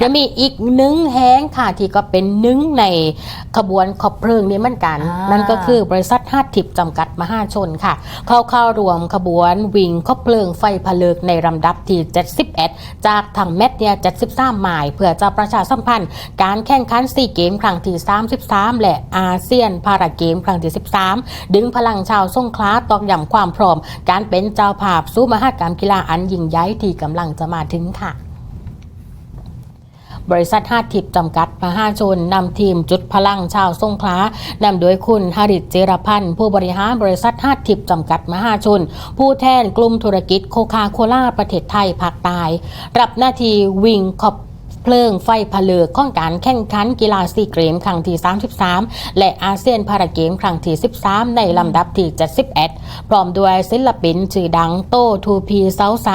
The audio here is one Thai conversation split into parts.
จะมีอีกหนึ่งแห้งค่ะที่ก็เป็นหนึ่งในขบวนขอบเพลิงนี้เหมือนกันอ่านั่นั่นก็คือบริษัทห้าทิพย์จำกัดมหาชนค่ะ เข้าเข้ารวมขบวนวิ่งขอบเพลิงไฟผลึกในลำดับที่ 71 จากทางแมตเนี่ย73หมาย เพื่อจะประชาสัมพันธ์ การแข่งขันซีเกมครั้งที่ 33 และอาเซียนพาราเกมครั้งที่ 13 ดึงพลังชาวสงขลาตอกย้ำความพร้อม การเป็นเจ้าภาพสู้มหกรรมกีฬาอันยิ่งใหญ่ที่กำลังจะมาถึงค่ะ บริษัทห้าทิพย์จำกัดมหาชนนำทีมจุดพลังชาวสงขลานำโดยคุณหริตเจรพันธ์ผู้บริหารบริษัทห้าทิพย์จำกัดมหาชน ผู้แทนกลุ่มธุรกิจโคคาโคล่าประเทศไทยภาคใต้รับหน้าที่วิ่งขอบ เพลิงไฟผลือกข้องการแข่งขันกีฬาซีเกมครั้งที่ 33 และอาเซียนพาราเกมครั้งที่ 13 ในลำดับที่71พร้อมด้วยศิลปินชื่อดังโต้ทูพีเซาไซ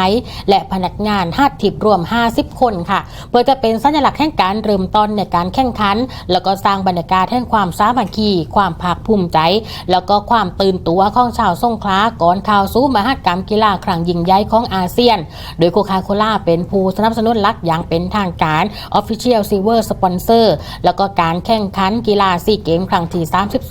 และพนักงานห้าทิพรวม 50 คนค่ะเพื่อจะเป็นสัญลักษณ์แห่งการเริ่มต้นในการแข่งขัน แล้วก็สร้างบรรยากาศแห่งความสามัคคี ความภาคภูมิใจ แล้วก็ความตื่นตัวของชาวสงขลาก่อนข่าวสู้มหกรรมกีฬาครั้งยิ่งใหญ่ของอาเซียน โดยโคคาโคล่าเป็นผู้สนับสนุนหลักอย่างเป็นทางการ Official Silver Sponsor แล้วก็การแข่งขันกีฬาซีเกมครั้งที่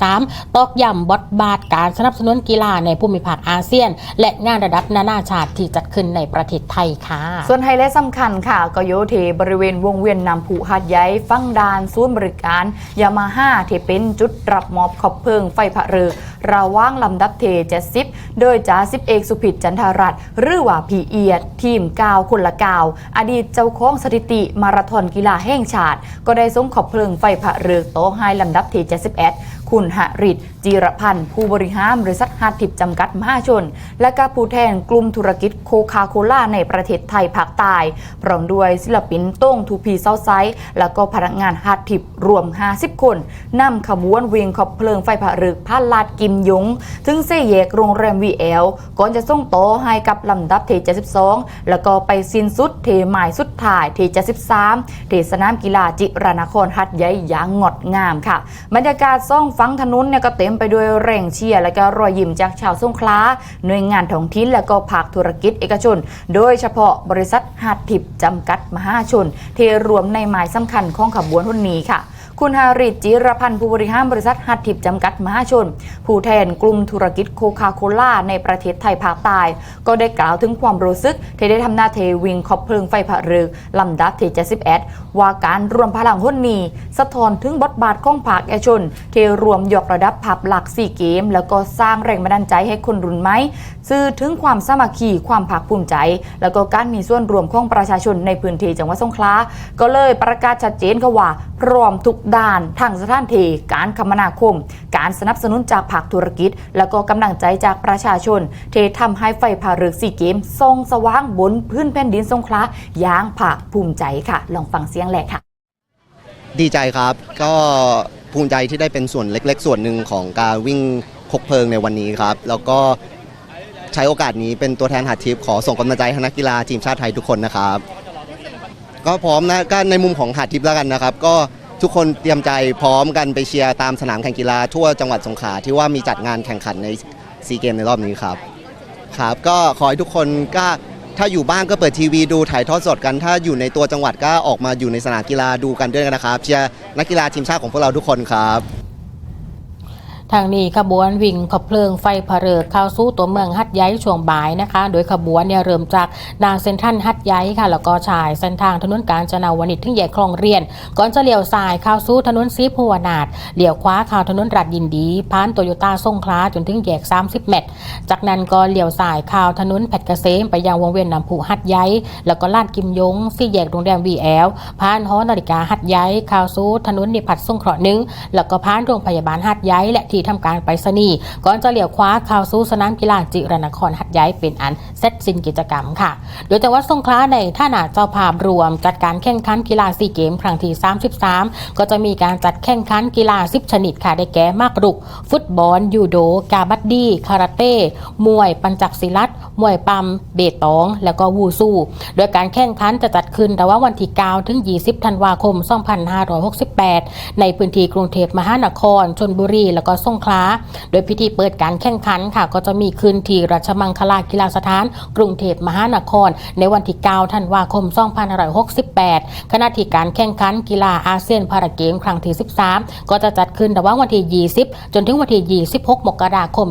33 ตอกย้ำบทบาทการสนับสนุนกีฬาในภูมิภาคอาเซียน และงานระดับนานาชาติที่จัดขึ้นในประเทศไทยค่ะ ส่วนไฮไลท์สำคัญค่ะก็โยเทบริเวณวงเวียนนำผูหัดใหญ่ฟังดานศูนย์บริการยามาฮ่าที่เป็นจุดรับมอบขอบเพลิงไฟผะเรือ ระว่างลำดับเทเจ็ดสิบโดยจ่าสิบเอกสุพิดจันทรัตน์หรือว่าพีเอียด ทีมกาวคนละกาว อดีตเจ้าของสถิติมาราธอนกีฬาแห่งชาติ ก็ได้ส่งขอบเพลิงไฟผะเรือโตะไฮลำดับเทเจ็ดสิบเอ็ด คุณหริตจีรพันธ์ ผู้บริหารบริษัทฮาทิพจำกัดมหาชน และก็ผู้แทนกลุ่มธุรกิจโคคาโคล่าในประเทศไทยภาคใต้พร้อมด้วยศิลปินโต้งทูพีเซาไซส์และก็พนักงานฮาทิพรวม 50 คนนำขบวนเวียงขอบเพลิงไฟผะรึกผ่าลาดกิมยง ถึงเซแยกโรงแรมวีเอลก่อนจะส่งโตอให้กับลำดับเท72แล้วก็ไปสิ้นสุดเทหมายสุดท้ายเท73เทสนามกีฬาจิรานครหัดใหญ่อย่างงดงามค่ะ บรรยากาศซ่องฟังถนนเนี่ยก็เต็มไปด้วยแรงเชียร์และก็รอยยิ้มจากชาวสงขลาหน่วยงานท้องถิ่นและก็ภาคธุรกิจเอกชน โดยเฉพาะบริษัทหาดทิพย์จำกัดมหาชน ที่รวมในหมายสำคัญของขบวนหุ่นนี้ค่ะ คุณฮาริจิรพันธ์ผู้บริหารบริษัทฮัตทิพจำกัดมหาชน ผู้แทนกลุ่มธุรกิจโคคาโคล่าในประเทศไทยภาคใต้ก็ได้กล่าวถึงความรู้สึก ที่ได้ทำหน้าเทวิงขอบเพลิงไฟผะรึกลำดับที่71ว่าการรวมพลังหุ่นนี้ สะท้อนถึงบทบาทของภาคเอกชน ที่รวมยกระดับภาพลักสี่เกม แล้วก็สร้างแรงบันดาลใจให้คนรุ่นใหม่สื่อถึงความสามัคคีความภาคภูมิใจ แล้วก็การมีส่วนรวมของประชาชนในพื้นที่จังหวัดสงขลาก็เลยประกาศชัดเจนค่ะว่าพร้อมทุกด้านทั้งสถานที่การคมนาคม การสนับสนุนจากภาคธุรกิจ แล้วก็กำลังใจจากประชาชนเททำให้ไฟผารึกสีเกมทรงสว่างบนพื้นแผ่นดินสงขลาอย่างภาคภูมิใจค่ะ ลองฟังเสียงแหลกค่ะ ดีใจครับก็ภูมิใจที่ได้เป็นส่วนเล็ก ๆ ส่วนหนึ่งของการวิ่งคกเพลิงในวันนี้ครับ แล้วก็ใช้โอกาสนี้เป็นตัวแทนหัดทิพย์ขอส่งกำลังใจให้นักกีฬาทีมชาติไทยทุกคนนะครับ ก็พร้อมนะก็ในมุมของหัดทิพย์แล้วกันนะครับ ก็ ทุกคนเตรียมใจพร้อมกันไปเชียร์ตามสนามแข่งกีฬาทั่วจังหวัดสงขลาที่ว่ามีจัดงานแข่งขันในซีเกมในรอบนี้ครับครับก็ขอให้ทุกคนก็ถ้าอยู่บ้านก็เปิดทีวีดูถ่ายทอดสดกัน ถ้าอยู่ในตัวจังหวัดก็ออกมาอยู่ในสนามกีฬาดูกันด้วยนะครับเชียร์นักกีฬาทีมชาติของพวกเราทุกคนครับ ทางนี้ขบวนวิ่งขบเพลิงไฟผะเริกเข้าสู่ตัวเมืองฮัดย้ายช่วงบ่ายนะคะ โดยขบวนเนี่ยเริ่มจากนางเซนทันฮัดย้ายค่ะ แล้วก็ชายเส้นทางถนนกาญจนาวนิชถึงแยกคลองเรียน ก่อนจะเลี้ยวซ้ายเข้าสู่ถนนซีพวนาดเลี้ยวขวาเข้าถนนรัดยินดีผ่านโตโยต้าส่งคลาจนถึงแยก 30 เมตร จากนั้นก็เลี้ยวซ้ายเข้าถนนแพทเกษมไปยังวงเวียนน้ำผุฮัดย้ายแล้วก็ลาดกิมยงสี่แยกโรงแรมวีแอลผ่านหอนาฬิกาฮัดย้ายเข้าสู่ถนนนิพัฒน์สงเคราะห์หนึ่งแล้วก็ผ่านโรงพยาบาลฮัดย้ายและที่ทำการไปรษณีย์ก่อนจะเหลียวขวาข้าวสู่สนามกีฬาจิรนครหัดย้ายเป็นอันเสร็จสิ้นกิจกรรมค่ะ โดยจังหวัดสงขลาในท่านาเจ้าภาพรวม จัดการแข่งขันกีฬาซีเกมครั้งที่ 33 ก็จะมีการจัดแข่งขันกีฬา10ชนิดค่ะได้แก่มากรุก ฟุตบอลยูโด กาบัดดี้คาราเต้มวย ปัญจักศิลัดมวยปั๊มเบตอง แล้วก็วูซูโดยการแข่งขันจะจัดขึ้นระหว่างวันที่9ถึง 20 ธันวาคม 2568 ในพื้นที่กรุงเทพมหานครชนบุรีแล้วก็สงขลาโดยพิธีเปิดการแข่งขันค่ะ ก็จะมีขึ้นที่ราชมังคลากีฬาสถาน กรุงเทพมหานคร ในวันที่ 9 ธันวาคม 2568ขณะที่การแข่งขันกีฬาอาเซียนพาราเกมครั้งที่ 13 ก็จะจัดขึ้นระหว่างวันที่ 20 จนถึงวันที่ 26 มกราคม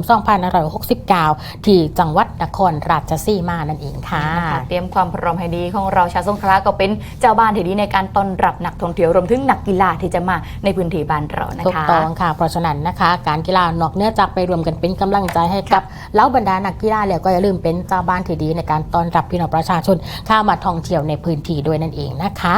2569 ที่จังหวัดนครราชสีมานั่นเองค่ะค่ะเตรียมความพร้อมให้ดีของเราชาวสงขลาก็เป็นเจ้าบ้านที่ดีในการต้อนรับนักท่องเที่ยวรวมถึงนักกีฬาที่จะมาในพื้นที่บ้านเรานะถูกคะต้องค่ะเพราะฉะนั้นนะคะการกีฬานอกเหนื้อจากไปรวมกันเป็นกำลังใจให้กับเหล่าบรรดานักกีฬาแล้วก็อย่าลืมเป็นเจ้าบ้านที่ดีในการต้อนรับพี่น้องประชาชนเข้ามาท่องเที่ยวในพื้นที่ด้วยนั่นเองนะคะ